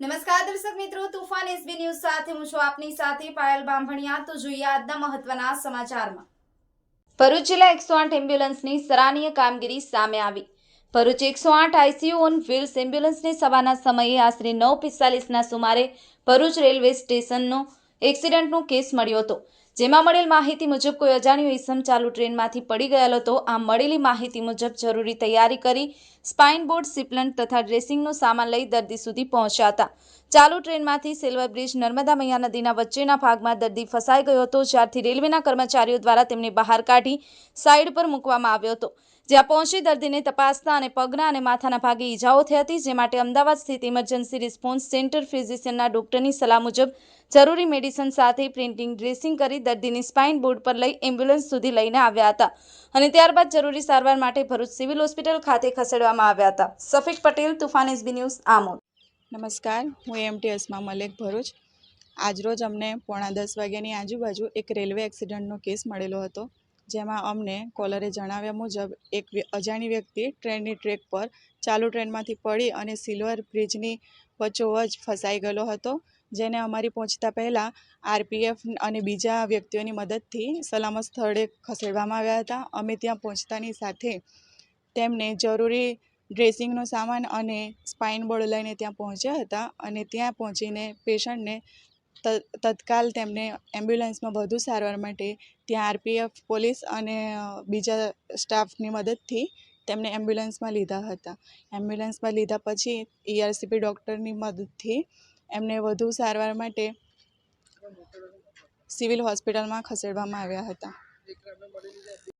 નમસ્કાર દર્શક મિત્રો, તુફાન એસબી ન્યૂઝ સાથે હું છું આપની સાથે પાયલ બાંભણિયા. તો જોઈએ આજના મહત્વના સમાચારમાં. ભરૂચ જિલ્લા એકસો આઠ એમ્બ્યુલન્સની સરાહનીય કામગીરી સામે આવી. ભરૂચ એકસો આઠ આઈસીયુ ઓન વ્હીલ્સ એમ્બ્યુલન્સની સવારના સમયે આશરે નવ પિસ્તાલીસના સુમારે ભરૂચ રેલવે સ્ટેશનનો એક્સિડન્ટનો કેસ મળ્યો હતો. જેમાં મળેલ માહિતી મુજબ કોઈ અજાણ્યો ઈસમ ચાલુ ટ્રેનમાંથી પડી ગયેલો હતો. આમ મળેલી માહિતી મુજબ જરૂરી તૈયારી કરી સ્પાઇન બોર્ડ સિપ્લન્ટ તથા ડ્રેસિંગનો સામાન લઈ દર્દી સુધી પહોંચ્યા હતા. ચાલુ ટ્રેનમાંથી સિલ્વર બ્રિજ, નર્મદા મૈયા નદીના વચ્ચેના ભાગમાં દર્દી ફસાઈ ગયો હતો, જ્યારથી રેલવેના કર્મચારીઓ દ્વારા તેમને બહાર કાઢી સાઈડ પર મૂકવામાં આવ્યો હતો. જ્યાં પહોંચી દર્દીને તપાસતા અને પગના અને માથાના ભાગે ઈજાઓ થઈ હતી, જે માટે અમદાવાદ સ્થિત ઇમરજન્સી રિસ્પોન્સ સેન્ટર ફિઝિશિયનના ડોક્ટરની સલાહ મુજબ જરૂરી મેડિસિન સાથે પ્રિન્ટિંગ, ડ્રેસિંગ કરી દર્દીની સ્પાઇન બોર્ડ પર લઈ એમ્બ્યુલન્સ સુધી લઈને આવ્યા હતા અને ત્યારબાદ જરૂરી સારવાર માટે ભરૂચ સિવિલ હોસ્પિટલ ખાતે ખસેડવામાં આવ્યા હતા. Safik Patel, Toofan SB news, Amod. નમસ્કાર, હું એમટી અસમા મલેક ભરૂચ. આજરોજ અમને પોણા દસ વાગ્યાની આજુબાજુ એક રેલવે એક્સિડન્ટનો કેસ મળેલો હતો. જેમાં અમને કોલરે જણાવ્યા મુજબ, એક અજાણી વ્યક્તિ ટ્રેનની ટ્રેક પર ચાલુ ટ્રેનમાંથી પડી અને સિલ્વર બ્રિજની વચ્ચોવચ ફસાઈ ગયેલો હતો, જેને અમારી પહોંચતા પહેલાં આરપીએફ અને બીજા વ્યક્તિઓની મદદથી સલામત સ્થળે ખસેડવામાં આવ્યા હતા. અમે ત્યાં પહોંચતાની સાથે તેમને જરૂરી ડ્રેસિંગનો સામાન અને સ્પાઇન બોર્ડ લઈને ત્યાં પહોંચ્યા હતા અને ત્યાં પહોંચીને પેશન્ટને તત્કાલ તેમને એમ્બ્યુલન્સમાં વધુ સારવાર માટે ત્યાં આરપીએફ, પોલીસ અને બીજા સ્ટાફની મદદથી તેમને એમ્બ્યુલન્સમાં લીધા હતા. એમ્બ્યુલન્સમાં લીધા પછી ઈઆરસીપી ડૉક્ટરની મદદથી એમને વધુ સારવાર માટે સિવિલ હોસ્પિટલમાં ખસેડવામાં આવ્યા હતા.